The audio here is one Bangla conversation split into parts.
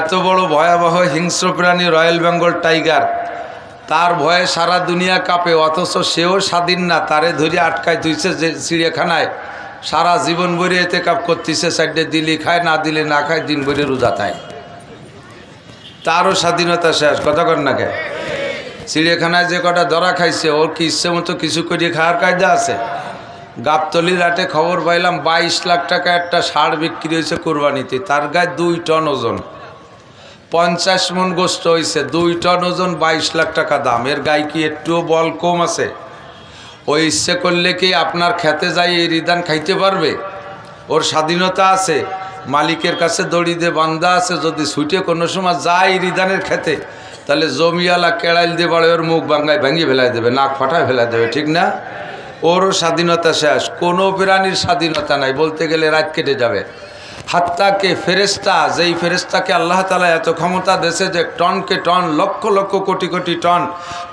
এত বড় ভয়াবহ হিংস্র প্রাণী রয়্যাল বেঙ্গল টাইগার। তার ভয়ে সারা দুনিয়া কাঁপে, অথচ সেও স্বাধীন না, তারে ধরে আটকায় তুইছে যে চিড়িয়াখানায়। সারা জীবন ভরে এতে কাপ করতেছে, সাইডে দিলি খায়, না দিলে না খায়, দিন ভরে রোজা খায় তারও স্বাধীনতা শেষ, কথা কর না কে? চিড়িয়াখানায় যে কটা ধরা খাইছে, ওর কি ইচ্ছে মতো কিছু করিয়ে খাওয়ার কায়দা আছে? গাবতলির হাটে খবর পাইলাম, বাইশ লাখ টাকা একটা ষাঁড় বিক্রি হয়েছে কোরবানিতে, তার গায়ে দুই টন ওজন। পঞ্চাশ মন গোস্ত হয়েছে দুই টন ওজন বাইশ লাখ টাকা দাম। এর গায়ে কি একটুও বল কম আছে? ও ইচ্ছে করলে কি আপনার খেতে যাই এই রিদান খাইতে পারবে? ওর স্বাধীনতা আছে, মালিকের কাছে দড়ি দিয়ে বান্ধা আছে, যদি ছুটে কোনো সময় যায় রিদানের খেতে, তাহলে জমিয়ালা কেড়াইল দিয়ে বাড়ে ওর মুখ বাঙ্গায় ভেঙে ফেলাই দেবে, নাক ফাটায় ফেলাই দেবে ঠিক না? ওরও স্বাধীনতা শেষ, কোনো প্রাণীর স্বাধীনতা নাই, বলতে গেলে রাত কেটে যাবে। হাত্তাকে ফেরেস্তা যেই ফেরেস্তাকে আল্লাহ তালা এত ক্ষমতা দেশে যে টনকে টন, লক্ষ লক্ষ কোটি কোটি টন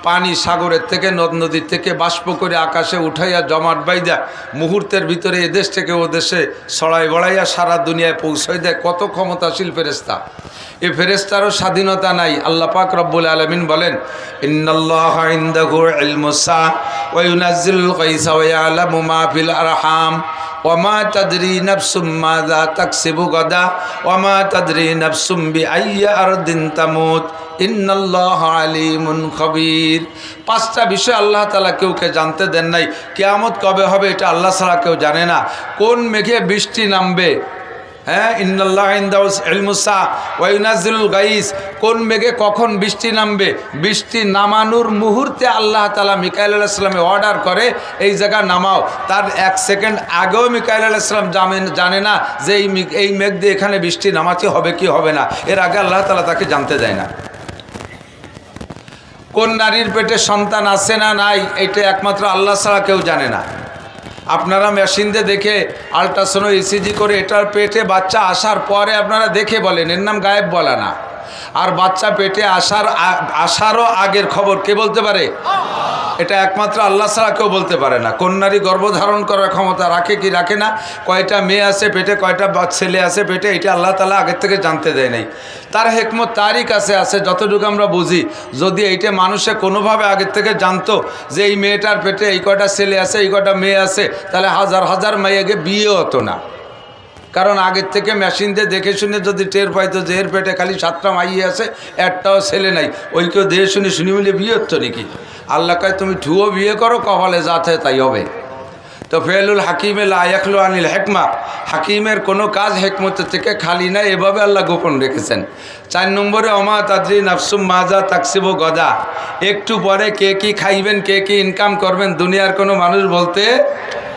পানি সাগরের থেকে, নদ নদীর থেকে বাষ্প করে আকাশে উঠাইয়া জমাট বাইদা মুহূর্তের ভিতরে এদেশ থেকে ও দেশে সড়াই বড়াইয়া সারা দুনিয়ায় পৌঁছাই দেয়। কত ক্ষমতাশীল ফেরেস্তা এ ফেরেস্তারও স্বাধীনতা নাই। আল্লাহ পাক রব্বুল আলমিন বলেন আরহাম তাকসিবু গদা ইন্নাল্লাহ আলিমুন খবির। পাঁচটা বিষয় আল্লাহ তালা কেউকে জানতে দেন নাই। কেয়ামত কবে হবে এটা আল্লাহ ছাড়া কেউ জানে না। কোন মেঘে বৃষ্টি নামবে? হ্যাঁ ইন্নাল্লাহ ইন্দাউস এলমুসা ওয়াইনাজুল গাইস। কোন মেঘে কখন বৃষ্টি নামবে? বৃষ্টি নামানোর মুহূর্তে আল্লাহ তালা মিকাইল আলাইসলামে অর্ডার করে, এই জায়গা নামাও। তার এক সেকেন্ড আগেও মিকাইল আলাইসলাম জানেন জানে না যে এই এই মেঘ দিয়ে এখানে বৃষ্টি নামাতে হবে কি হবে না। এর আগে আল্লাহ তালা তাকে জানতে দেয় না। কোন নারীর পেটে সন্তান আছে না নাই, এটা একমাত্র আল্লাহ ছাড়া কেউ জানে না। আপনারা মেশিন দিয়ে দেখে আলট্রাসাউন্ড ইসিজি করে এটার পেটে বাচ্চা আসার পরে আপনারা দেখে বলেন। এর নাম গায়েব বলা না। আর বাচ্চা পেটে আসার আসারও আগের খবর কে বলতে পারে? এটা একমাত্র আল্লাহ ছাড়া কেউ বলতে পারে না। কোন নারী গর্ভধারণ করার ক্ষমতা রাখে কি রাখে না? কয়টা মেয়ে আছে পেটে, কয়টা ছেলে আছে পেটে, এটা আল্লাহ তালা আগের থেকে জানতে দেয় নাই। তার হেকমত তারই কাছে আছে, যতটুকু আমরা বুঝি। যদি এইটা মানুষে কোনোভাবে আগের থেকে জানতো যে এই মেয়েটার পেটে এই কয়টা ছেলে আছে, এই কয়টা মেয়ে আছে, তাহলে হাজার হাজার মেয়েকে বিয়ে হতো না। কারণ আগের থেকে মেশিন দিয়ে দেখে শুনে যদি টের পাইতো যে এর পেটে খালি সাতটা মাইয়ে আছে, একটাও ছেলে নাই। ওই কেউ দেখে শুনে শুনি মিলে বিয়ে হতো নাকি? আল্লাহ কয়, তুমি ঠুয়ো বিয়ে করো, কপালে যাতে তাই হবে। তো ফেলুল হাকিমে লায়াকলু আনিল হেকমা। হাকিমের কোনো কাজ হেকমতের থেকে খালি নাই, এভাবে আল্লাহ গোপন রেখেছেন। চার নম্বরে, অমা তাদ্রি নাফসুম মাজা তাকসিব গদা। একটু পরে কে কি খাইবেন, কে কি ইনকাম করবেন, দুনিয়ার কোনো মানুষ বলতে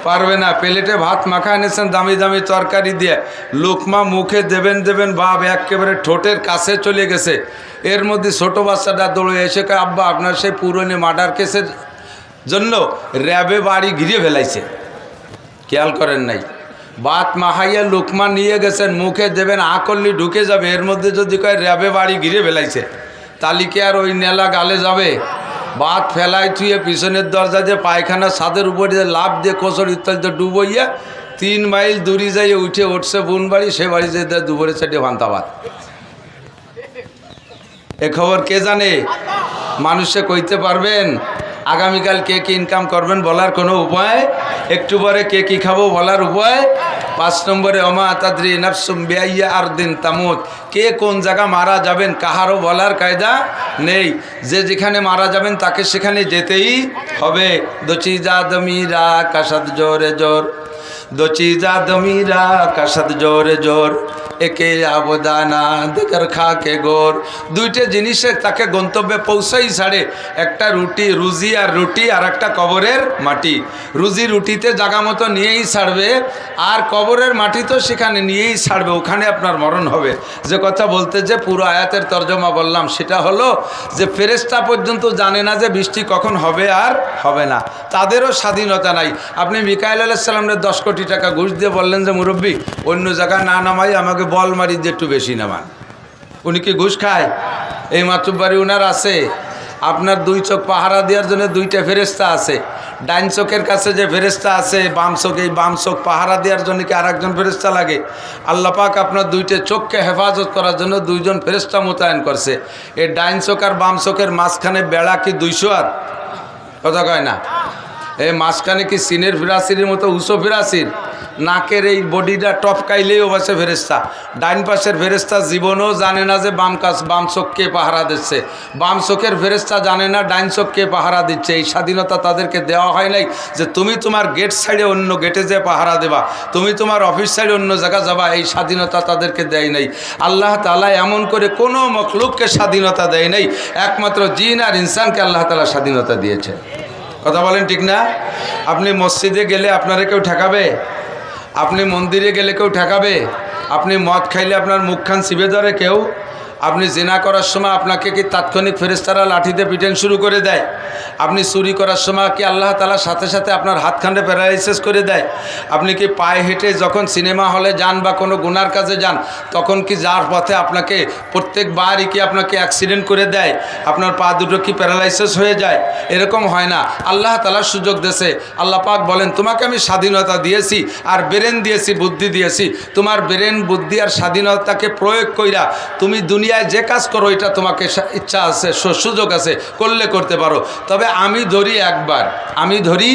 পারবে না। প্লেটে ভাত মাখা এনেছেন দামি দামি তরকারি দিয়ে। লোকমা মুখে দেবেন দেবেন বাপ একেবারে ঠোঁটের কাছে চলে গেছে। এর মধ্যে ছোট বাচ্চাটা দৌড়ে এসে কয়, আব্বা, আপনার সেই পুরনো মার্ডার কেসের জন্য র্যাবে বাড়ি ঘিরে ফেলাইছে। খেয়াল করেন নাই। বাত মাহাইয়া লোকমা নিয়ে গেছেন, মুখে দেবেন, আকল্লি ঢুকে যাবে। এর মধ্যে যদি কয়, র্যাবে বাড়ি ঘিরে ফেলাইছে তালিকে আর ওই নেলা গালে যাবে? বাত ফেলাই থুয়ে পিছনের দরজা দিয়ে পায়খানা ছাদের উপরে লাভ দিয়ে কোচর ইত্যাদিতে ডুবইয়া তিন মাইল দূরে যাইয়ে উঠে উঠছে বোন বাড়ি, সে বাড়ি যেতে দুপুরে চারটে ভান্তাবাদ এ খবর কে জানে? মানুষে কইতে পারবেন, আগামীকাল কে কি ইনকাম করবেন বলার কোনো উপায়? একটু পরে কে কি খাব বলার উপায়? পাঁচ নম্বরে, অমা তাদ্রি নাফসুম বেআইয়া আর দিন তামুত। কে কোন জায়গা মারা যাবেন কাহারও বলার কায়দা নেই। যে যেখানে মারা যাবেন তাকে সেখানে যেতেই হবে। দচি দচিজা দমিরা কাসাদ জোরে জোর। দচিজা দমিরা কাসাদ জোরে জোর? একে আবদানা দেখার খাকে গোর। দুইটা জিনিসে তাকে গন্তব্যে পৌঁছাই ছাড়ে। একটা রুটি, রুজি আর রুটি, আর একটা কবরের মাটি। রুজি রুটিতে জাগা মতো নিয়েই ছাড়বে, আর কবরের মাটি তো সেখানে নিয়েই ছাড়বে, ওখানে আপনার মরণ হবে। যে কথা বলতে যে পুরো আয়াতের তর্জমা বললাম, সেটা হলো যে ফেরেস্তা পর্যন্ত জানে না যে বৃষ্টি কখন হবে আর হবে না। তাদেরও স্বাধীনতা নাই। আপনি মিকাইল আলাইসাল্লামের দশ কোটি টাকা ঘুষ দিয়ে বললেন যে, মুরব্বী, অন্য জায়গায় না নামাই, আমাকে বল মারি দিয়ে একটু বেশি নামান। উনি কি ঘুষ খায়? এই মাতুব্বাড়ি উনার আছে। আপনার দুই চোখ পাহারা দেওয়ার জন্য দুইটা ফেরেস্তা আছে। ডাইন চোখের কাছে যে ফেরেস্তা আছে, বাম চোখ, এই বাম চোখ পাহারা দেওয়ার জন্য কি আর একজন ফেরেস্তা লাগে? আল্লাহ পাক আপনার দুইটা চোখকে হেফাজত করার জন্য দুইজন ফেরেস্তা মোতায়েন করছে। এই ডাইন চোখ আর বাম চোখের মাঝখানে বেড়া কি দুইশো আর? কথা কয় না। এই মাঝখানে কি সিনের ফিরাসির মতো উঁচো ফিরাসির? নাকের এই বডিটা টপকাইলেই ও পাশে ফেরেস্তা ডাইন পাশের ফেরেস্তা জীবনও জানে না যে বাম কাজ বাম চোখকে পাহারা দিচ্ছে। বাম চোখের ফেরেস্তা জানে না ডাইন চোখকে পাহারা দিচ্ছে। এই স্বাধীনতা তাদেরকে দেওয়া হয় নাই যে তুমি তোমার গেট সাইডে অন্য গেটে যে পাহারা দেবা, তুমি তোমার অফিস সাইডে অন্য জায়গা যাবা, এই স্বাধীনতা তাদেরকে দেয় নাই। আল্লাহ তালা এমন করে কোনো মখলুককে স্বাধীনতা দেয় নাই। একমাত্র জিন আর ইনসানকে আল্লাহ তালা স্বাধীনতা দিয়েছে। কথা বলেন ঠিক না? আপনি মসজিদে গেলে আপনারা কেউ ঠেকাবে? আপনি মন্দিরে গেলে কেউ ঠেকাবে? আপনি মদ খাইলে আপনার মুখখান শিবে ধরে কেউ? আপনি জেনা করার সময় আপনাকে কি তাৎক্ষণিক ফেরেস্তারা লাঠিতে পিটেন শুরু করে দেয়? আপনি চুরি করার সময় কি আল্লাহ তালার সাথে সাথে আপনার হাতখান্ডে প্যারালাইসিস করে দেয়? আপনি কি পায়ে হেঁটে যখন সিনেমা হলে যান বা কোনো গুনার কাজে যান, তখন কি যার পথে আপনাকে প্রত্যেকবারই কি আপনাকে অ্যাক্সিডেন্ট করে দেয়? আপনার পা দুটো কি প্যারালাইসিস হয়ে যায়? এরকম হয় না। আল্লাহ তালার সুযোগ দেশে আল্লাহ পাক বলেন, তোমাকে আমি স্বাধীনতা দিয়েছি আর ব্রেন দিয়েছি, বুদ্ধি দিয়েছি। তোমার ব্রেন, বুদ্ধি আর স্বাধীনতাকে প্রয়োগ কইরা তুমি দুনিয়ায় যে কাজ করো, এটা তোমাকে ইচ্ছা আছে সুযোগ আছে, করলে করতে পারো। তবে আমি ধরি একবার, আমি ধরি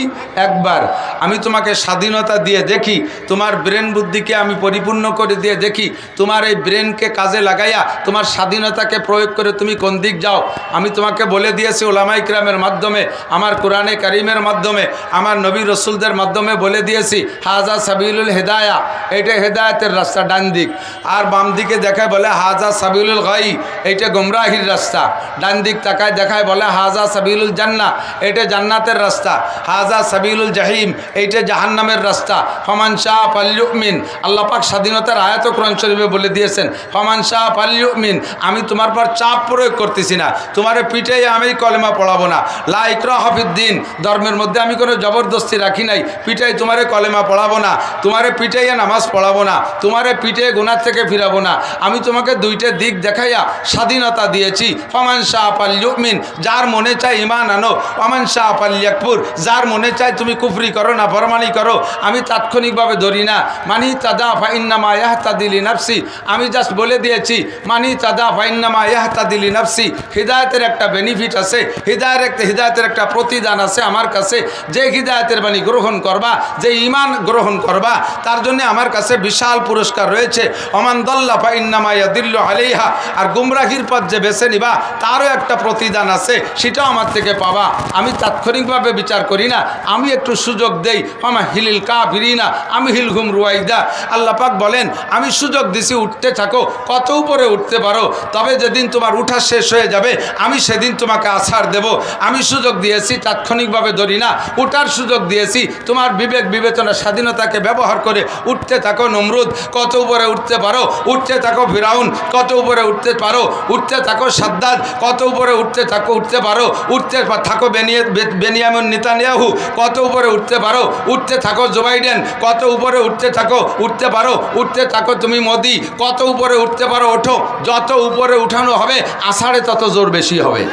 একবার। আমি তোমাকে স্বাধীনতা দিয়ে দেখি, তোমার ব্রেন বুদ্ধিকে আমি পরিপূর্ণ করে দিয়ে দেখি, তোমার এই ব্রেনকে কাজে লাগাইয়া, তোমার স্বাধীনতাকে প্রয়োগ করে তুমি কোন দিক যাও। আমি তোমাকে বলে দিয়েছি ওলামাই ক্রামের মাধ্যমে, আমার কোরআনে কারিমের মাধ্যমে, আমার নবী রসুলদের মাধ্যমে বলে দিয়েছি, হাজা সাবিলুল হেদায়া। এটা হেদায়তের রাস্তা, ডান দিক। আর বাম দিকে দেখায় বলে, হাজা সাবিলুল গাই, এইটা গোমরাহির রাস্তা। ডান দিক তাকায় দেখায় বলে, হাজা সাবিলুল জান্না এটা জান্নাতের রাস্তা। হাজা সাবিলুল জাহিম, এইটা জাহান্নামের রাস্তা। ফমান শাহ পাল্লুমিন আল্লাহ পাক স্বাধীনতার আয়াত কোরআন শরীফে বলে দিয়েছেন, ফমান শাহ পাল্লুমিন আমি তোমার পর চাপ প্রয়োগ করতেছি না। তোমার পিঠে আমি কলেমা পড়াবো না। লা ইকরা হাফিদ্দিন ধর্মের মধ্যে আমি কোনো জবরদস্তি রাখি নাই। পিঠাই তোমারে কলেমা পড়াবো না। তোমারে পিঠাইয়া নামাজ পড়াবো না। তোমারে পিঠে গুনার থেকে ফিরাবো না। আমি তোমাকে দুইটা দিক দেখাইয়া স্বাধীনতা দিয়েছি। ফমান শাহ পাল্লুমিন যার মনে চায় ইমান আনো। ফমান শাহ পাল্লিয়াকপুর যার মনে চায় তুমি কুফরি করো না, ফরমানি করো। আমি তাৎক্ষণিকভাবে ধরি না। মানি তাদা ফাইন্নামা ইয়াহতাদিলি নাফসি আমি জাস্ট বলে দিয়েছি, মানি তাদা ফাইন্নামা ইয়াহতাদিলি নাফসি হৃদায়তের একটা বেনিফিট আছে, হৃদায়ের একটা হৃদায়তের একটা প্রতিদান আছে আমার কাছে। যে হৃদায়তের বাণী গ্রহণ করবা, যে ইমান গ্রহণ করবা, তার জন্য আমার কাছে বিশাল পুরস্কার রয়েছে। অমান দল্লা ফাইন্নামা ইয়াদিল্ল আলাইহা আর গুমরাহির পথ যে বেছে নিবা, তারও একটা প্রতিদান আছে, সেটাও আমার থেকে পাবা। আমি তাৎক্ষণিকভাবে বিচার করি না, আমি একটু সুযোগ দেই। আমা হিলিল কা ফিরি না আমি হিল ঘুম রুয়াইদা। আল্লাহ পাক বলেন, আমি সুযোগ দিছি, উঠতে থাকো, কত উপরে উঠতে পারো, তবে যেদিন তোমার উঠা শেষ হয়ে যাবে, আমি সেদিন তোমাকে আছাড় দেব। আমি সুযোগ দিয়েছি, তাৎক্ষণিকভাবে ধরি না, উঠার সুযোগ দিয়েছি, তোমার বিবেক বিবেচনা, স্বাধীনতাকে ব্যবহার করে উঠতে থাকো, নমরুদ, কত উপরে উঠতে পারো, উঠতে থাকো ফিরাউন, কত উপরে উঠতে পারো, উঠতে থাকো সাদ্দাদ কত উপরে উঠতে থাকো, উঠতে পারো, উঠতে থাকো বেনিয়ে বেনিয়ামিন নেতানিয়াহু, কত উপরে উঠতে পারো, উঠতে থাকো জো বাইডেন, কত উপরে উঠতে থাকো, উঠতে পারো, উঠতে থাকো তুমি মোদি, কত উপরে উঠতে পারো, ওঠো, যত উপরে উঠানো হবে, আষাঢ়ে তত জোর বেশি হবে।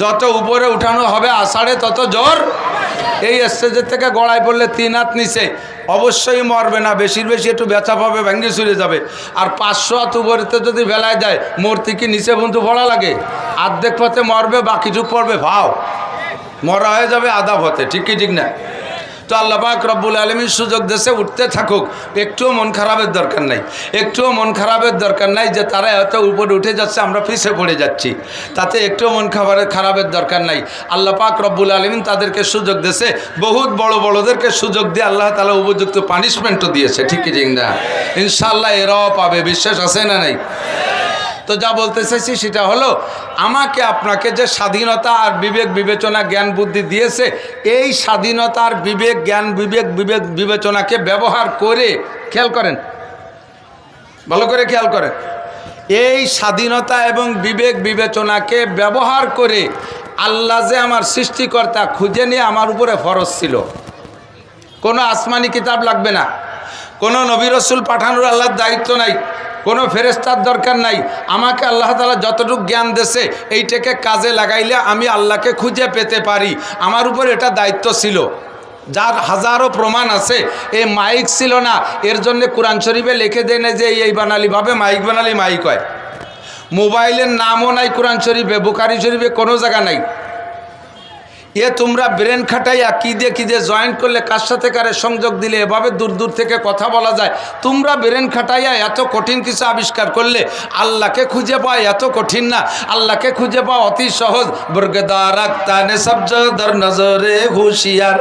যত উপরে উঠানো হবে, আষাঢ়ে তত জোর এই স্টেজের থেকে গড়ায় পড়লে তিন হাত নিচে। অবশ্যই মরবে না, বেশির বেশি একটু ব্যথা পাবে, ভেঙে চুরে যাবে। আর পাঁচশো হাত উপরেতে যদি বেলায় দেয় মূর্তি কি নিচে বন্ধু পড়া লাগে? আর্ধেক পথে মরবে, বাকিটুক পড়বে, ভাও। মরা হয়ে যাবে আধা পথে, ঠিক কি, ঠিক না? তো আল্লাহ পাক রব্বুল আলমীর সুযোগ দেশে উঠতে থাকুক। একটুও মন খারাপের দরকার নাই। একটুও মন খারাপের দরকার নাই যে তারা এত উপরে উঠে যাচ্ছে, আমরা পিছিয়ে পড়ে যাচ্ছি। তাতে একটুও মন খাবারের খারাপের দরকার নাই। আল্লাহ পাক রব্বুল আলমিন তাদেরকে সুযোগ দেশে বহুত বড় বড়দেরকে সুযোগ দিয়ে আল্লাহ তালা উপযুক্ত পানিশমেন্টও দিয়েছে। ঠিকই ঠিক না? ইনশাল্লাহ এরাও পাবে। বিশ্বাস আছে না নাই? তো যা বলতে চাইছি সেটা হলো, আমাকে আপনাকে যে স্বাধীনতা আর বিবেক বিবেচনা জ্ঞান বুদ্ধি দিয়েছে, এই স্বাধীনতা আর বিবেক জ্ঞান বিবেক বিবেক বিবেচনাকে ব্যবহার করে খেয়াল করেন। ভালো করে খেয়াল করেন। এই স্বাধীনতা এবং বিবেক বিবেচনাকে ব্যবহার করে আল্লাহ যে আমার সৃষ্টিকর্তা খুঁজে নিয়ে আমার উপরে ফরজ ছিল। কোনো আসমানি কিতাব লাগবে না। কোনো নবী রসুল পাঠানোর আল্লাহর দায়িত্ব নাই। কোনো ফেরেস্তার দরকার নাই। আমাকে আল্লাহ তালা যতটুকু জ্ঞান দেশে এইটাকে কাজে লাগাইলে আমি আল্লাহকে খুঁজে পেতে পারি। আমার উপর এটা দায়িত্ব ছিল। যার হাজারো প্রমাণ আছে, এ মাইক ছিল না। এর জন্য কোরআন শরীফে লিখে দেন যে এই বানালিভাবে মাইক বানালি মাইক হয়। মোবাইলের নামও নাই কোরআন শরীফে, বুখারি শরীফে কোনো জায়গা নাই। এ তোমরা ব্রেন খাটাইয়া কী দিয়ে কী দিয়ে জয়েন করলে, কার সাথে কারে সংযোগ দিলে, এভাবে দূর দূর থেকে কথা বলা যায়। তোমরা ব্রেন খাটাইয়া এত কঠিন কিছু আবিষ্কার করলে, আল্লাহকে খুঁজে পাওয়া এত কঠিন না। আল্লাহকে খুঁজে পাওয়া অতি সহজ। বর্গেদার আক্তানে সবজদর নজরে হুশিয়ার।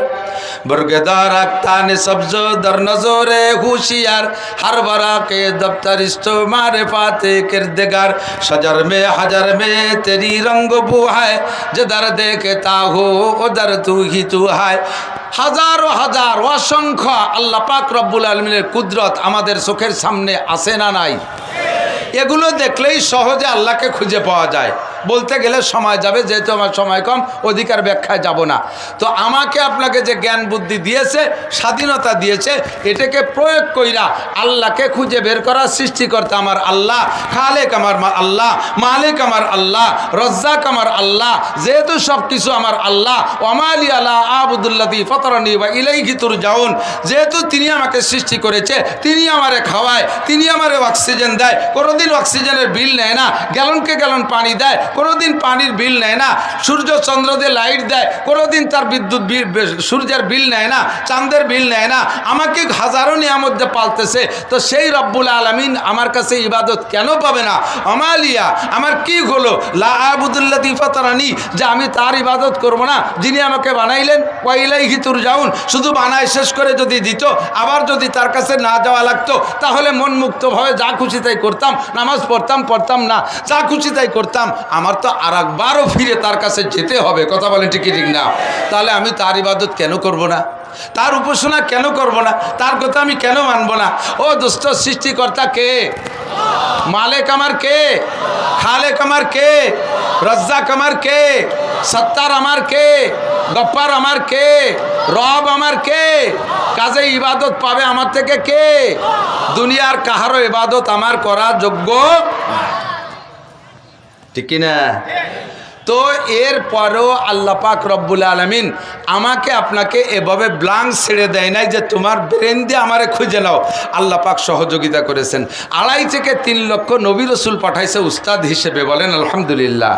বর্গেদার আক্তানে সবজদর নজরে হুশিয়ার। হর বরাকে দপ্তর মারে পাতে কিরদেগার। সজর মে হাজার মে তেরি রঙ্গ বুহায়। যে দর দেখতা হো ওদার তু হায়। হাজার হাজার অসংখ্য আল্লাহ পাক রব্বুল আলমিনের কুদরত আমাদের চোখের সামনে আসে না নাই? এগুলো দেখলেই সহজে আল্লাহকে খুঁজে পাওয়া যায়। বলতে গেলে সময় যাবে, যেহেতু আমার সময় কম, অধিকার ব্যাখ্যায় যাব না। তো আমাকে আপনাকে যে জ্ঞান বুদ্ধি দিয়েছে, স্বাধীনতা দিয়েছে, এটাকে প্রয়োগ কইরা আল্লাহকে খুঁজে বের করার সৃষ্টিকর্তা আমার আল্লাহ, খালেক আমার আল্লাহ, মালিক আমার আল্লাহ, রজ্জাক আমার আল্লাহ, যেহেতু সব কিছু আমার আল্লাহ ওমালি আল্লাহ আবুদুল্লাদি ফতরানি বা ইলাই ঘিতুর যাউন যেহেতু তিনি আমাকে সৃষ্টি করেছে, তিনি আমারে খাওয়ায়, তিনি আমারে অক্সিজেন দেয়, কোনোদিন অক্সিজেনের বিল নেয় না, গ্যালনকে গ্যালন পানি দেয় কোনোদিন পানির বিল নেয় না, সূর্য চন্দ্র দিয়ে লাইট দেয়, কোনোদিন তার বিদ্যুৎ বিল, সূর্যের বিল নেয় না, চাঁদের বিল নেয় না। আমাকে হাজারো নিয়ামত পালতেছে, তো সেই রব্বুল আলমিন আমার কাছে ইবাদত কেন পাবে না? আমালিয়া, আমার কি হলো? লা আবুদুল্লাহ দিফাতারানি যে আমি তার ইবাদত করব না। যিনি আমাকে বানাইলেন কয়লাই হিতুর যাউন শুধু বানায় শেষ করে যদি দিত, আবার যদি তার কাছে না যাওয়া লাগতো, তাহলে মন মুক্তভাবে যা খুশি তাই করতাম, নামাজ পড়তাম পড়তাম না, যা খুশি তাই করতাম। আমার তো আর একবারও ফিরে তার কাছে যেতে হবে, কথা বলেন ঠিকই ঠিক না? তাহলে আমি তার ইবাদত কেন করব না? তার উপাসনা কেন করব না? তার কথা আমি কেন মানব না? ও দুষ্ট সৃষ্টিকর্তা কে? মালেক আমার কে? খালেক আমার কে? রজ্জাক আমার কে? সত্তার আমার কে? গপ্পার আমার কে? রব আমার কে? কাজে ইবাদত পাবে আমার থেকে কে? দুনিয়ার কাহারও ইবাদত আমার করা যোগ্য ঠিক না তো এর পরেও আল্লাহ পাক রব্বুল আলমিন আমাকে আপনাকে এভাবে ব্লাঙ্ক ছেড়ে দেয় নাই যে তোমার ব্রেন দিয়ে আমারে খুঁজে নাও। আল্লাহ পাক সহযোগিতা করেছেন। আড়াই থেকে তিন লক্ষ নবী রসুল পাঠাইছে উস্তাদ হিসেবে বলেন, আলহামদুলিল্লাহ।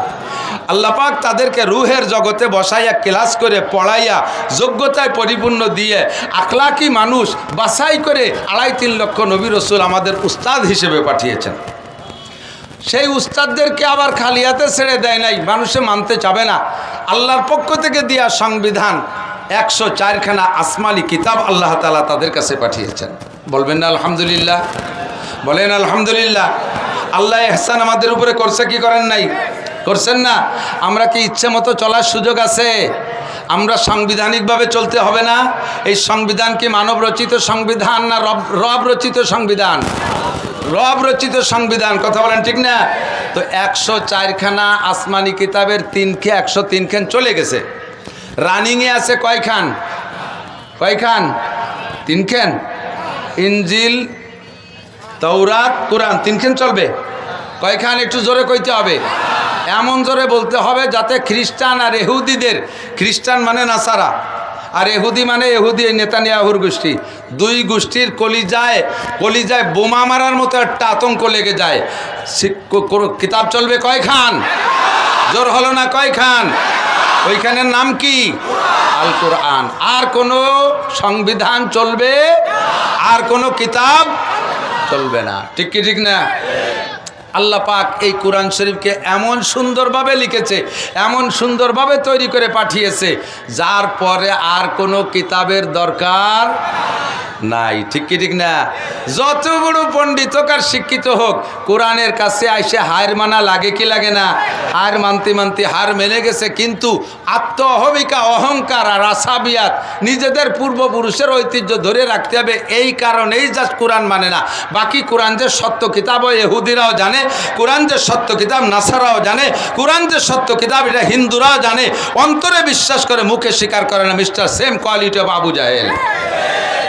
আল্লাহ পাক তাদেরকে রুহের জগতে বসাইয়া ক্লাস করে পড়াইয়া যোগ্যতায় পরিপূর্ণ দিয়ে আখলাকি মানুষ বাছাই করে আড়াই তিন লক্ষ নবী রসুল আমাদের উস্তাদ হিসেবে পাঠিয়েছেন। সেই উস্তাদদেরকে আবার খালিয়াতে ছেড়ে দেয় নাই। মানুষে মানতে চাবে না। আল্লাহর পক্ষ থেকে দেওয়া সংবিধান একশো চারখানা আসমালি কিতাব আল্লাহ তালা তাদের কাছে পাঠিয়েছেন। বলবেন না, আলহামদুলিল্লাহ। বলেন, আলহামদুলিল্লাহ। আল্লাহ এহসান আমাদের উপরে করছে কি করেন নাই? করছেন না? আমরা কি ইচ্ছে মতো চলার সুযোগ আছে? আমরা সাংবিধানিকভাবে চলতে হবে না? এই সংবিধান কি মানব রচিত সংবিধান না রব রব রচিত সংবিধান? রব রচিত সংবিধান, কথা বলেন ঠিক না? তো একশো চারখানা আসমানি কিতাবের তিনখে একশো তিনখান চলে গেছে। রানিংয়ে আছে কয়খান কয়খান তিনখান ইঞ্জিল তৌরাত কোরআন তিনখান চলবে। কয়খান একটু জোরে কইতে হবে। এমন জোরে বলতে হবে যাতে খ্রিস্টান আর এহুদিদের, খ্রিস্টান মানে নাসারা। আর এহুদি মানে এহুদি, এই নেতানিয়াহুর গোষ্ঠী। দুই গোষ্ঠীর কলিজায় কলিজায় বোমা মারার মতো একটা আতঙ্ক লেগে যায়। কিতাব চলবে কয় খান? জোর হলো না কয় খান? ওইখানের নাম কি? আল কোরআন। আর কোনো সংবিধান চলবে? আর কোনো কিতাব চলবে না। ঠিক কি, ঠিক না? আল্লাহ পাক এই কোরআন শরীফকে এমন সুন্দরভাবে লিখেছে, এমন সুন্দরভাবে তৈরি করে পাঠিয়েছে, যার পরে আর কোনো কিতাবের দরকার নাই, ঠিক কি, ঠিক না? যত বড় পণ্ডিত হোক আর শিক্ষিত হোক, কোরআনের কাছে আইসে হার মানা লাগে কি লাগে না? হার মানতে মানতে হার মেনে গেছে, কিন্তু আত্ম অহমিকা অহংকার আর আসাবিয়াত নিজেদের পূর্বপুরুষের ঐতিহ্য ধরে রাখতে হবে, এই কারণেই জাস্ট কোরআন মানে না। বাকি কোরআন যে সত্য কিতাব এহুদিরাও জানে, কোরআন যে সত্য কিতাব, নাসারাও জানে, কোরআন যে সত্য কিতাব, এটা হিন্দুরাও জানে, অন্তরে বিশ্বাস করে, মুখে স্বীকার করে না, mister same quality of Abu Jahl.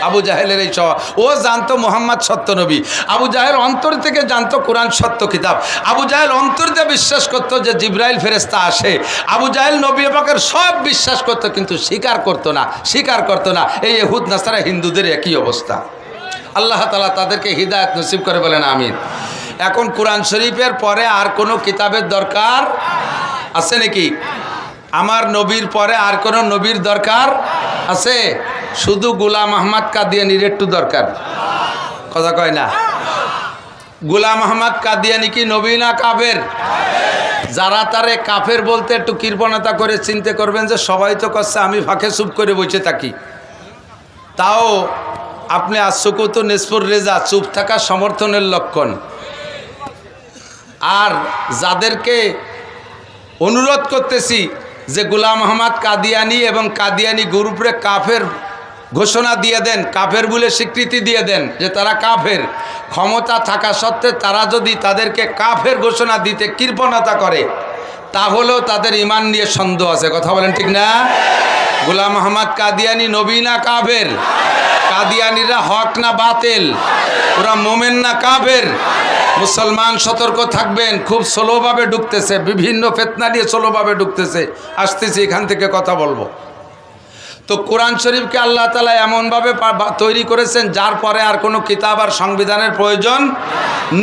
Abu জাহেলের এই স্বভাব ও জানতো মোহাম্মদ সত্য নবী। আবু জাহেল অন্তর থেকে জানতো কোরআন সত্য কিতাব। আবু জাহেল অন্তর দিয়ে বিশ্বাস করতো যে জিব্রাইল ফেরেস্তা আসে। আবু জাহেল নবী পাকের সব বিশ্বাস করতো, কিন্তু স্বীকার করতো না, স্বীকার করতো না। এই এহুদ নাসারা, হিন্দুদের একই অবস্থা। আল্লাহ তালা তাদেরকে হৃদায়ত নসিব করে বলেন, আমিন। এখন কোরআন শরীফের পরে আর কোনো কিতাবের দরকার আছে নাকি? আমার নবীর পরে আর কোনো নবীর দরকার আছে? শুধু গুলাম আহমদ কাদিয়ানির একটু দরকার। কথা কয় না। গুলাম আহমদ কাদিয়ানি কি নবী না কাবের যারা তারে কাফের বলতে একটু কৃপণতা করে চিন্তা করবেন যে সবাই তো করছে আমি ফাঁকে চুপ করে বসে থাকি। তাও আপনি আশ্বকত নেসপুর রেজা, চুপ থাকা সমর্থনের লক্ষণ। আর যাদেরকে অনুরোধ করতেছি যে গুলাম মোহাম্মদ কাদিয়ানি এবং কাদিয়ানি গ্রুপরে কাফের ঘোষণা দিয়ে দেন, কাফের বলে স্বীকৃতি দিয়ে দেন যে তারা কাফের। ক্ষমতা থাকা সত্ত্বে তারা যদি তাদেরকে কাফের ঘোষণা দিতে কৃপণতা করে, তাহলেও তাদের ইমান নিয়ে সন্দেহ আছে। কথা বলেন ঠিক না? গুলাম মোহাম্মদ কাদিয়ানি নবী না কাফের? কাদিয়ানিরা হক না বাতেল? ওরা মোমেন না কাফের? মুসলমান সতর্ক থাকবেন, খুব স্লোভাবে ঢুকতেছে, বিভিন্ন ফেতনা নিয়ে স্লোভাবে ঢুকতেছে। আসতেছি, এখান থেকে কথা বলব। তো কোরআন শরীফকে আল্লাহ তালা এমনভাবে তৈরি করেছেন, যার পরে আর কোনো কিতাব আর সংবিধানের প্রয়োজন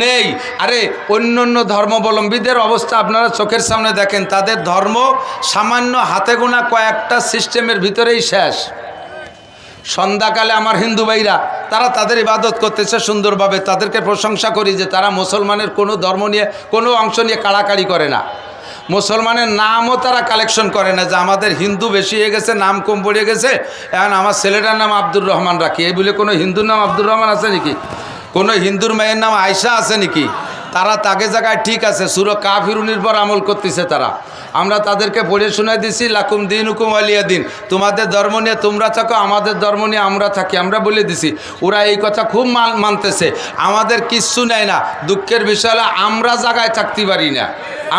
নেই। আরে অন্য অন্য ধর্মাবলম্বীদের অবস্থা আপনারা চোখের সামনে দেখেন, তাদের ধর্ম সামান্য হাতে গোনা কয়েকটা সিস্টেমের ভিতরেই শেষ। সন্ধ্যাকালে আমার হিন্দু ভাইরা, তারা তাদের ইবাদত করতেছে সুন্দরভাবে। তাদেরকে প্রশংসা করি যে তারা মুসলমানের কোনো ধর্ম নিয়ে, কোনো অংশ নিয়ে কাড়াকাড়ি করে না। মুসলমানের নামও তারা কালেকশন করে না, যে আমাদের হিন্দু বেশি হয়ে গেছে, নাম কম পড়ে গেছে। এখন আমার ছেলেটার নাম আব্দুর রহমান রাখি। এই বলে কোনো হিন্দুর নাম আব্দুর রহমান আছে নাকি? কোনো হিন্দুর মেয়ের নাম আয়সা আছে নাকি? তারা তাকে জায়গায় ঠিক আছে, সুর কাফিরুনির পর আমল করতেছে তারা। আমরা তাদেরকে পড়ে শুনে দিছি, লাকুম দিন হুকুম আলিয়া দিন। তোমাদের ধর্ম নিয়ে তোমরা থাকো, আমাদের ধর্ম নিয়ে আমরা থাকি। আমরা বলে দিছি, ওরা এই কথা খুব মান, মানতেছে। আমাদের কিচ্ছু নেয় না। দুঃখের বিষয় হলো, আমরা জায়গায় থাকতে পারি না।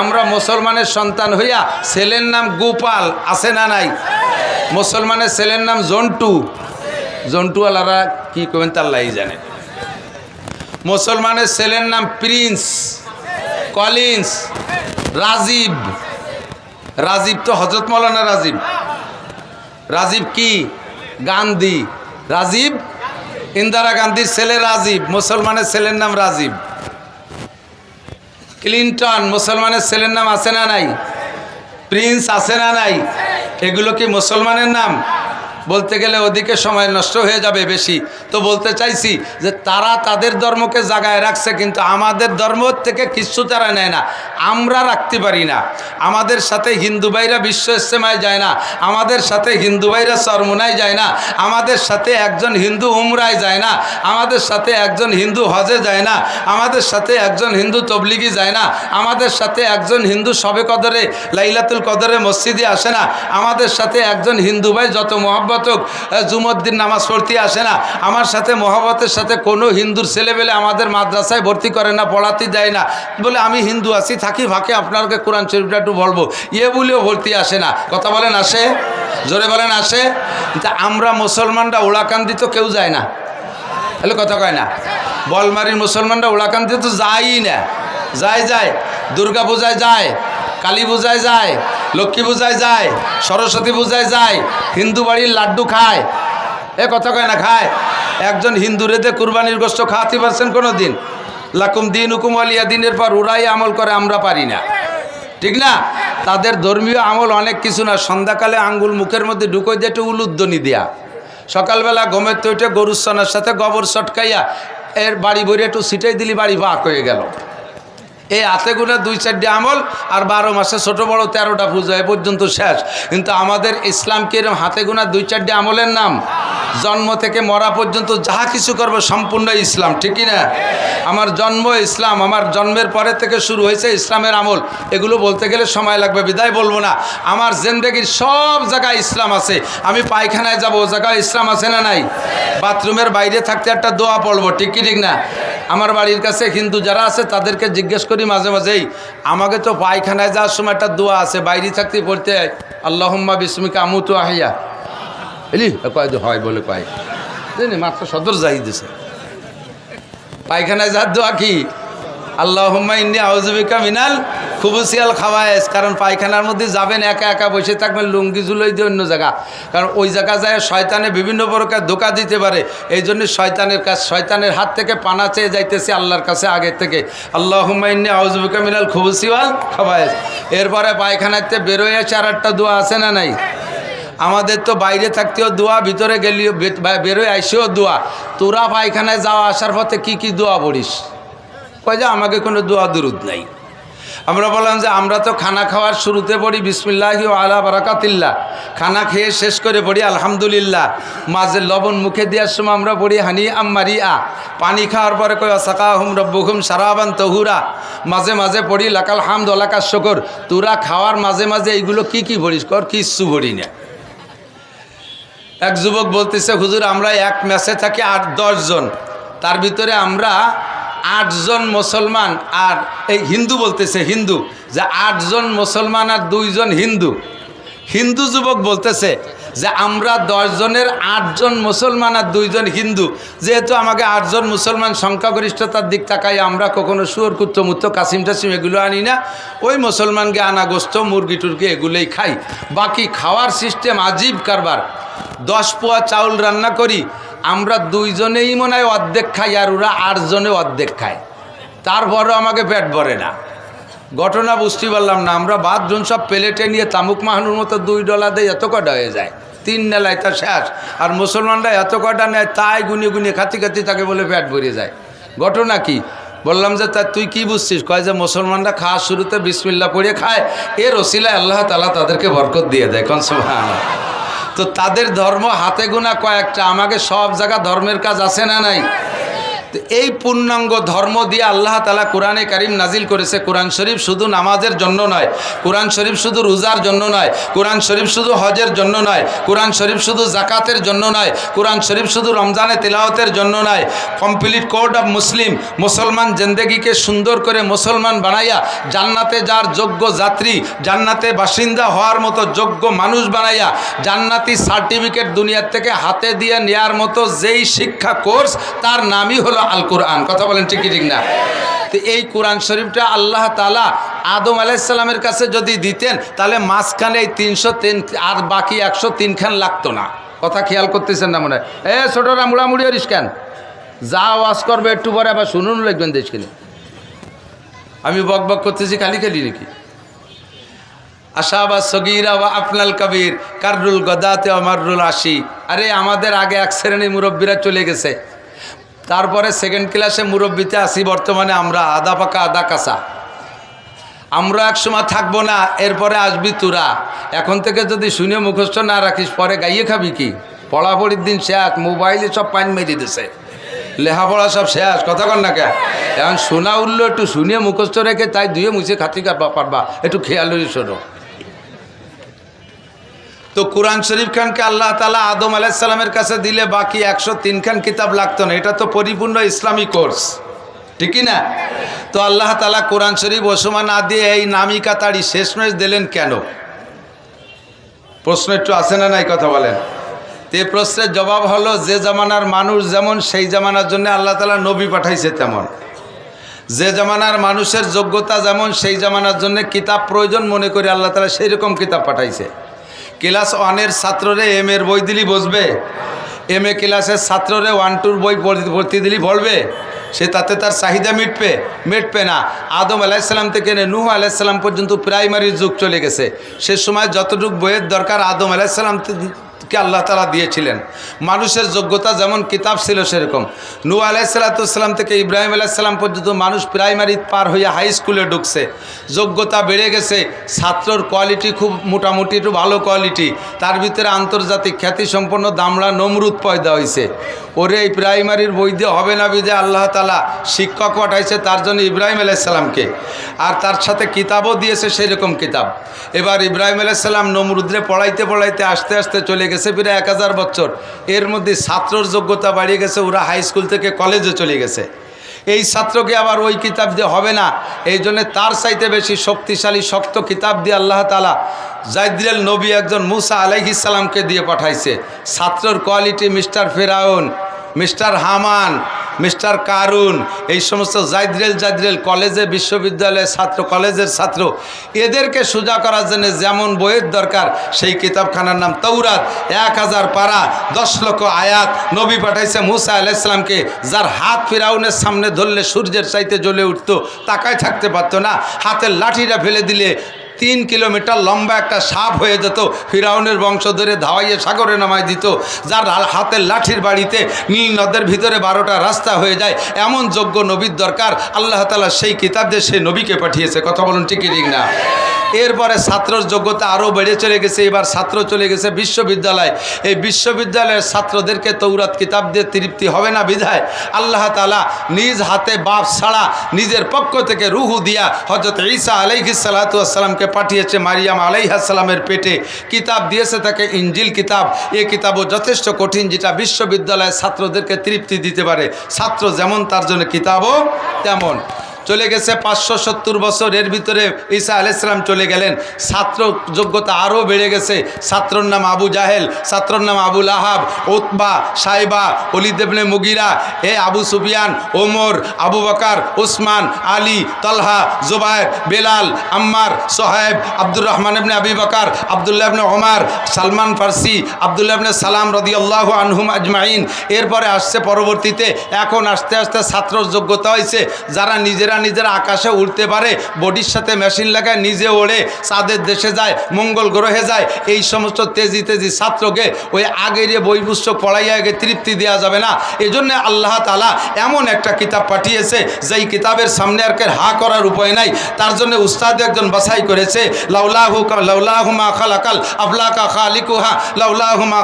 আমরা মুসলমানের সন্তান হইয়া ছেলের নাম গোপাল, আছে না নাই? মুসলমানের ছেলের নাম জন্টু। জন্টুওয়ালারা কি করবেন তাল্লাই জানে। মুসলমানের ছেলের নাম প্রিন্স, কলিন্স, রাজীব। রাজীব তো হজরত মৌলানা রাজীব। রাজীব কি? গান্ধী। রাজীব? ইন্দিরা গান্ধীর ছেলে রাজীব, মুসলমানের ছেলের নাম রাজীব। ক্লিন্টন, মুসলমানের ছেলের নাম আছে না নাই? প্রিন্স আছে না নাই? এগুলো কি মুসলমানের নাম? বলতে গেলে ওদিকে সময় নষ্ট হয়ে যাবে বেশি। তো বলতে চাইছি যে তারা তাদের ধর্মকে জাগায় রাখছে, কিন্তু আমাদের ধর্ম থেকে কিচ্ছু তারা নেয় না। আমরা রাখতে পারি না। আমাদের সাথে হিন্দু ভাইরা বিশ্ব ইস্তেমায় যায় না। আমাদের সাথে হিন্দু ভাইরা চরমোনায় যায় না। আমাদের সাথে একজন হিন্দু উমরায় যায় না। আমাদের সাথে একজন হিন্দু হজে যায় না। আমাদের সাথে একজন হিন্দু তবলিগি যায় না। আমাদের সাথে একজন হিন্দু সবে কদরে, লাইলাতুল কদরে মসজিদে আসে না। আমাদের সাথে একজন হিন্দু ভাই যত মহব্বত হোক জুমদ্দিন নামাজ পড়তে আসে না। আমার সাথে মহব্বতের সাথে কোনো হিন্দুর ছেলেবেলে আমাদের মাদ্রাসায় ভর্তি করে না, পড়াতে দেয় না। বলে, আমি হিন্দু আছি, থাকি ফাঁকে আপনাকে কোরআন শরীফটা একটু বলব। ইয়ে বলেও ভর্তি আসে না। কথা বলেন, আসে? জোরে বলেন, আসে? আমরা মুসলমানরা ওড়াকান্দি তো কেউ যায় না। তাহলে কথা কয় না। বলমারির মুসলমানরা ওড়াকান্দি তো যায়ই না। যায় যায়। দুর্গা পূজায় যায়। কালী পূজায় যায়, লক্ষ্মী পূজায় যায়, সরস্বতী পূজায় যায়, হিন্দু বাড়ির লাড্ডু খায়। এ কথা কয় না, খায়। একজন হিন্দু রেদে কুরবানির গোষ্ঠ খাওয়াতে পারছেন কোনো দিন লাকুম দিন হুকুম আলিয়া দিনের পর ওরাই আমল করে আমরা পারি না। ঠিক না? তাদের ধর্মীয় আমল অনেক কিছু না, সন্ধ্যাকালে আঙ্গুল মুখের মধ্যে ঢুকোই দিয়ে একটু উলুদ্দনি দেয়া। সকালবেলা গমের তো উঠে গরুর সনার সাথে গোবর সটকাইয়া এর বাড়ি ভরে একটু সিটাই দিলি, বাড়ি ভাগ হয়ে গেল। এই হাতে গুনে দুই চারটে আমল আর বারো মাসে ছোট বড় তেরোটা পুজো এ পর্যন্ত শেষ। কিন্তু আমাদের ইসলামকে এরকম হাতে গোনা দুই চারটে আমলের নাম? জন্ম থেকে মরা পর্যন্ত যাহা কিছু করব সম্পূর্ণ ইসলাম, ঠিক না আমার জন্ম ইসলাম, আমার জন্মের পরে থেকে শুরু হয়েছে ইসলামের আমল। এগুলো বলতে গেলে সময় লাগবে, বিদায় বলব না। আমার জেন্দেগির সব জায়গায় ইসলাম আছে। আমি পায়খানায় যাব, ও জায়গায় ইসলাম আছে না নাই? বাথরুমের বাইরে থাকতে একটা দোয়া পড়ব, ঠিক কি, ঠিক না? আমার বাড়ির কাছে হিন্দু যারা আছে, তাদেরকে জিজ্ঞেস করি মাঝে মাঝেই, আমাকে তো পায়খানায় যাওয়ার সময় একটা দোয়া আছে, বাইরে থাকতে পড়তে আল্লাহম্মা বিস্মিকা আমুতু আহিয়া। বুঝলি কয় হয়, বলে কয়। বুঝলি মাত্র সদর যাই দিছে। পায়খানায় যাওয়ার দোয়া কি? আল্লাহ ইন্ডিয়া আউজুবিকা মিনাল খুবুসিয়াল খাওয়ায়েস কারণ পায়খানার মধ্যে যাবেন, একা একা বসে থাকবেন, লুঙ্গি জুলোই দিয়ে অন্য জায়গা। কারণ ওই জায়গা যায় শয়তানে বিভিন্ন প্রকার ধোকা দিতে পারে। এই জন্য শয়তানের কাছে শয়তানের হাত থেকে পানা চেয়ে যাইতেছে আল্লাহর কাছে আগের থেকে। আল্লাহ ইন্নি আউজুবিকা মিনাল খুবুসিওয়াল খাওয়ায়েস এরপরে পায়খানাতে বেরোয় চার আটটা দোয়া আছে না নাই? আমাদের তো বাইরে থাকতেও দোয়া, ভিতরে গেলেও বেরোয় আইসেও দোয়া। তোরা পায়খানায় যাওয়া আসার পথে কি কি দোয়া পড়িস? কয় যে আমাকে কোনো দোয়া দুরুদ নাই। আমরা বললাম যে আমরা তো খানা খাওয়ার শুরুতে পড়ি বিসমিল্লাহি আলা বারাকাতিল্লা খানা খেয়ে শেষ করে পড়ি আলহামদুলিল্লাহ। মাঝে লবণ মুখে দেওয়ার সময় আমরা পড়ি হানি আম্মারি আ পানি খাওয়ার পরে কই সাকা হুম রব্বুহুম সারাবান তহুরা। মাঝে মাঝে পড়ি, লাকাল হাম লাকার শকর। তোরা খাওয়ার মাঝে মাঝে এইগুলো কি কি পড়িস কর, কিচ্ছু পড়ি না। এক যুবক বলতেছে, হুজুর, আমরা এক ম্যাচে থাকি আট দশজন তার ভিতরে আমরা আটজন মুসলমান আর এই হিন্দু বলতেছে হিন্দু, যে আটজন মুসলমান আর দুইজন হিন্দু। হিন্দু যুবক বলতেছে যে আমরা দশজনের আটজন মুসলমান আর দুইজন হিন্দু। যেহেতু আমাকে আটজন মুসলমান সংখ্যাগরিষ্ঠতার দিক তাকাই আমরা কখনো শুয়োর কুত্তমুত্ত কাসিম টাসিম এগুলো আনি না। ওই মুসলমানকে আনা গোস্ত, মুরগি, টুরগি এগুলোই খাই। বাকি খাওয়ার সিস্টেম আজীব কারবার। দশ পোয়া চাউল রান্না করি আমরা দুইজনেই মনে হয় অর্ধেক খাই আর ওরা আটজনে অর্ধেক খায়। তারপরও আমাকে পেট ভরে না। ঘটনা বুঝতে পারলাম না। আমরা বাথরুম সব প্লেটে নিয়ে তামুক মাহানুর মতো দুই ডলার দিয়ে এত কটা হয়ে যায়? তিন নেলায় তা শেষ। আর মুসলমানরা এত কটা নেয়, তাই গুনি গুনি খাতি খাতি তাকে বলে পেট ভরে যায়। ঘটনা কি? বললাম যে, তা তুই কি বুঝছিস? কয় যে, মুসলমানরা খাওয়া শুরুতে বিসমিল্লা পড়ে খায়। এর ওসিলায় আল্লাহ তালা তাদেরকে বরকত দিয়ে দেয়। কোন সময় তো তাদের ধর্ম হাতে গোনা কয়েকটা। আমাকে সব জায়গা ধর্মের কাজ আছে না নাই? এই পূর্ণাঙ্গ ধর্ম দিয়ে আল্লাহ তালা কোরআনে কারিম নাজিল করেছে। কোরআন শরীফ শুধু নামাজের জন্য নয়। কোরআন শরীফ শুধু রোজার জন্য নয়। কোরআন শরীফ শুধু হজের জন্য নয়। কোরআন শরীফ শুধু জাকাতের জন্য নয়। কোরআন শরীফ শুধু রমজানে তেলাওয়াতের জন্য নয়। Complete code of Muslim. মুসলমান জেন্দেগিকে সুন্দর করে মুসলমান বানাইয়া জান্নাতে যার যোগ্য যাত্রী, জান্নাতে বাসিন্দা হওয়ার মতো যোগ্য মানুষ বানাইয়া জান্নাতি সার্টিফিকেট দুনিয়ার থেকে হাতে দিয়ে নেয়ার মতো যেই শিক্ষা কোর্স, তার নামই হলো আল কোরআন কথা বলেন ঠিক কি, ঠিক না? তো এই কোরআন শরীফটা আল্লাহ তালা আদম আলাইসাল্লামের কাছে যদি দিতেন, তাহলে মাঝখানে এই তিনশো তিন আর বাকি একশো তিনখান লাগতো না। কথা খেয়াল করতেছেন না মনে হয়? এ, ছোটরা মুড়ামুড়ি হরিস কেন? যা ওয়াজ করবে একটু পরে আবার শুনুন লিখবেন দেশকে আমি বক বক করতেছি, খালি খালি নাকি? আশা বা সগিরা বা আপনাল কবির, কাররুল গদাতে অমারুল আশি। আরে আমাদের আগে এক শ্রেণির মুরব্বীরা চলে গেছে। তারপরে সেকেন্ড ক্লাসে মুরব্বীতে আসি বর্তমানে আমরা আদা পাকা, আদা কাঁচা। আমরা এক সময় থাকব না, এরপরে আসবি তোরা। এখন থেকে যদি শুনে মুখস্থ না রাখিস, পরে গাইয়ে খাবি কি? পড়াপড়ির দিন শেষ, মোবাইলে সব পান মেরে দিছে। লেখাপড়া সব শেষ, কথা কর না কে? এখন শোনা উঠল, একটু শুনে মুখস্থ রেখে তাই ধুয়ে মুছে খাতি পারবা। একটু খেয়াল শোনো। তো কোরআন শরীফ খানকে আল্লাহ তালা আদম আলাইসাল্লামের কাছে দিলে বাকি একশো তিনখান কিতাব লাগতো না। এটা তো পরিপূর্ণ ইসলামী কোর্স। ঠিকই না তো আল্লাহ তালা কোরআন শরীফ ওসমা না দিয়ে এই নামিকা তাড়ি শেষমেশ দিলেন কেন? প্রশ্ন একটু আসে না নাই কথা বলেন? তে প্রশ্নের জবাব হলো, যে জামানার মানুষ যেমন সেই জামানার জন্য আল্লাহ তালা নবী পাঠাইছে তেমন। যে জামানার মানুষের যোগ্যতা যেমন, সেই জামানার জন্য কিতাব প্রয়োজন মনে করে আল্লাহ তালা সেই রকম কিতাব পাঠাইছে। ক্লাস ওয়ানের ছাত্ররে এম এর বই দিলি বসবে। এম এ ক্লাসের ছাত্ররে ওয়ান টুর বই পড়তে- দিলি বলবে সে তাতে তার চাহিদা মিটবে। মিটবে না। আদম আলাইসাল্লাম থেকে নুহ আলাইসাল্লাম পর্যন্ত প্রাইমারির যুগ চলে গেছে। সে সময় যতটুকু বইয়ের দরকার আদম আলাইসাল্লাম কে আল্লাহ তালা দিয়েছিলেন। মানুষের যোগ্যতা যেমন কিতাব ছিল সেরকম। নু আলাইসাল্লাতুসাল্লাম থেকে ইব্রাহিম আলাইসাল্লাম পর্যন্ত মানুষ প্রাইমারি পার হয়ে হাই স্কুলে ঢুকছে। যোগ্যতা বেড়ে গেছে। ছাত্রর কোয়ালিটি খুব মোটামুটি, একটু ভালো কোয়ালিটি। তার ভিতরে আন্তর্জাতিক খ্যাতিসম্পন্ন দামড়া নমরুদ পয়দা হয়েছে ওরে এই প্রাইমারির বই দিয়ে হবে না বিদে আল্লাহ তালা শিক্ষক পাঠাইছে তার জন্য ইব্রাহিম আলাইসাল্লামকে আর তার সাথে কিতাবও দিয়েছে সেই রকম কিতাব। এবার ইব্রাহিম আলাইসাল্লাম নমরুদ্রে পড়াইতে পড়াইতে আস্তে আস্তে চলে গেছে। প্রায় এক হাজার বছর। এর মধ্যে ছাত্রর যোগ্যতা বাড়িয়ে গেছে, ওরা হাই স্কুল থেকে কলেজে চলে গেছে। এই ছাত্রকে আবার ওই কিতাব দিয়ে হবে না। এই জন্যে তার চাইতে বেশি শক্তিশালী, শক্ত কিতাব দিয়ে আল্লাহ তালা জাইদিল নবী একজন মুসা আলাইহিসাল্লামকে দিয়ে পাঠাইছে। ছাত্রর quality mister Firaun, mister Haman mister Qarun, এই সমস্ত জাইদ্রেল জাইদ্রেল কলেজে, বিশ্ববিদ্যালয়ের ছাত্র, কলেজের ছাত্র, এদেরকে সোজা করার জন্য যেমন বইয়ের দরকার, সেই কিতাবখানার নাম তৌরাত এক হাজার পারা, দশ লক্ষ আয়াত নবী পাঠাইছে মুসা আলাইসলামকে যার হাত ফিরাউনের সামনে ধরলে সূর্যের চাইতে জ্বলে উঠতো, তাকায় থাকতে পারতো না। হাতের লাঠিটা ফেলে দিলে তিন কিলোমিটার লম্বা একটা সাপ হয়ে যেত, ফিরাউনের বংশ ধরে ধাওয়াইয়ে সাগরে নামায় দিত, যার হাতের লাঠির বাড়িতে নীল নদের ভিতরে বারোটা রাস্তা হয়ে যায়। এমন যোগ্য নবীর দরকার, আল্লাহ তালা সেই কিতাব দিয়ে সেই নবীকে পাঠিয়েছে। কথা বলুন ঠিকই ঠিক না? এরপরে ছাত্রর যোগ্যতা আরও বেড়ে চলে গেছে। এবার ছাত্র চলে গেছে বিশ্ববিদ্যালয়। এই বিশ্ববিদ্যালয়ের ছাত্রদেরকে তৌরাত কিতাব দিয়ে তৃপ্তি হবে না বিধায় আল্লাহ তালা নিজ হাতে বাপ ছাড়া নিজের পক্ষ থেকে রুহু দিয়া হজরত ঈসা আলাইহি সালাতামকে পাঠিয়েছে, মারিয়াম আলাইহাসালামের পেটে। কিতাব দিয়েছে তাকে ইঞ্জিল কিতাব। এ কিতাবও যথেষ্ট কঠিন যেটা বিশ্ববিদ্যালয়ের ছাত্রদেরকে তৃপ্তি দিতে পারে। ছাত্র যেমন তার জন্য কিতাবও তেমন। চলে গেছে পাঁচশো সত্তর বছর এর ভিতরে ঈসা আলাইসলাম চলে গেলেন। ছাত্র যোগ্যতা আরও বেড়ে গেছে। ছাত্রর নাম আবু জাহেল, ছাত্রর নাম আবুল আহাব ওতবা সাইবা অলিদেবনে মুগিরা, এ আবু সুফিয়ান, ওমর, আবু বকার ওসমান আলী, তলহা জুবায়ের বেলাল, আম্মার সোহেব আব্দুর রহমান ইবনে আবি বকার, আবদুল্লাহ ইবনে ওমার, সালমান ফার্সি, আবদুল্লাহ ইবনে সালাম রদিয়াল্লাহ আনহুম আজমাইন। এরপরে আসছে পরবর্তীতে। এখন আস্তে আস্তে ছাত্রর যোগ্যতা হয়েছে। যারা নিজেরা নিজেরা আকাশে উড়তে পারে, বডির সাথে মেশিন লাগায় নিজে ওড়ে চাঁদের দেশে যায়, মঙ্গল গ্রহে যায়, এই সমস্ত তেজি তেজি ছাত্রকে ওই আগের পুস্তক পড়াইয়া আগে তৃপ্তি দেওয়া যাবে না। এই জন্যে আল্লাহ তালা এমন একটা কিতাব পাঠিয়েছে, যেই কিতাবের সামনে আর হা করার উপায় নাই। তার জন্য উস্তাদ একজন বাছাই করেছে লাউলাহু লাউলাহু মা খালাকাল খালিকুহা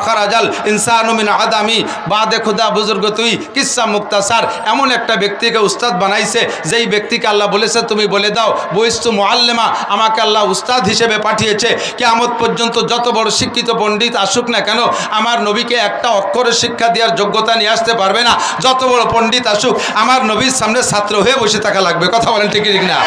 খারাজাল ইনসানু মিন আদামি। বাদে খুদা বুজুর্গ তুই কিসা মুক্তাসার। এমন একটা ব্যক্তিকে উস্তাদ বানাইছে, যেই ব্যক্তিকে আল্লাহ বলেছে, তুমি বলে দাও, বইস্তু মোয়াল্লেমা আমাকে আল্লাহ উস্তাদ হিসেবে পাঠিয়েছে। কে কেয়ামত পর্যন্ত যত বড় শিক্ষিত পণ্ডিত আসুক না কেন, আমার নবীকে একটা অক্ষরে শিক্ষা দেওয়ার যোগ্যতা নিয়ে আসতে পারবে না। যত বড় পণ্ডিত আসুক, আমার নবীর সামনে ছাত্র হয়ে বসে থাকা লাগবে। কথা বলেন ঠিক না